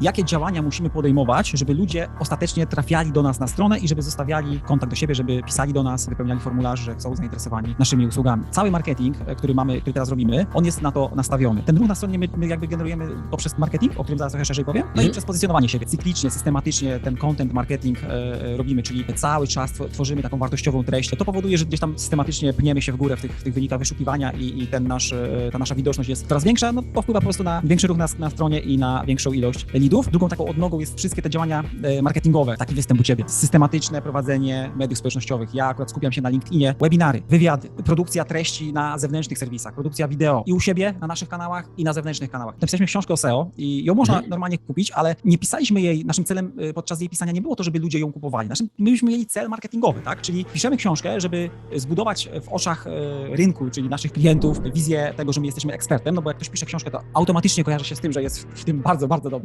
jakie działania musimy podejmować, żeby ludzie ostatecznie trafiali do nas na stronę i żeby zostawiali kontakt do siebie, żeby pisali do nas, wypełniali formularze, że są zainteresowani naszymi usługami. Cały marketing, e, który mamy, który teraz robimy, on jest na to nastawiony. Ten ruch na stronie my, my jakby generujemy poprzez marketing, o którym zaraz trochę szerzej powiem, no i Mhm. przez pozycjonowanie siebie. Cyklicznie, systematycznie ten content marketing e, e, robimy, czyli cały czas tw- tworzymy taką wartościową treść. To powoduje, że gdzieś tam systematycznie pniemy się w górę w tych, w tych wynikach wyszukiwania i, i ten nasz, e, ta nasza widoczność jest coraz większa. No to wpływa po prostu na większy ruch na, na stronie i na większą ilość leadów. Drugą taką odnogą jest wszystkie te działania e, marketingowe, taki występ u Ciebie, systematyczne prowadzenie mediów społecznościowych. Ja akurat skupiam się na LinkedInie, webinary, wywiady, produkcja treści na zewnętrznych serwisach, produkcja wideo i u siebie na naszych kanałach i na zewnętrznych kanałach. Napisaliśmy książkę o SEO i ją można Mhm. normalnie kupić, ale nie pisaliśmy jej, naszym celem y, podczas jej pisania nie było to, żeby ludzie ją kupowali. Naszym, my byśmy mieli cel marketingowy, tak? Czyli piszemy książkę, żeby zbudować w oczach rynku, czyli naszych klientów, wizję tego, że my jesteśmy ekspertem, no bo jak ktoś pisze książkę, to automatycznie kojarzy się z tym, że jest w tym bardzo, bardzo dobry.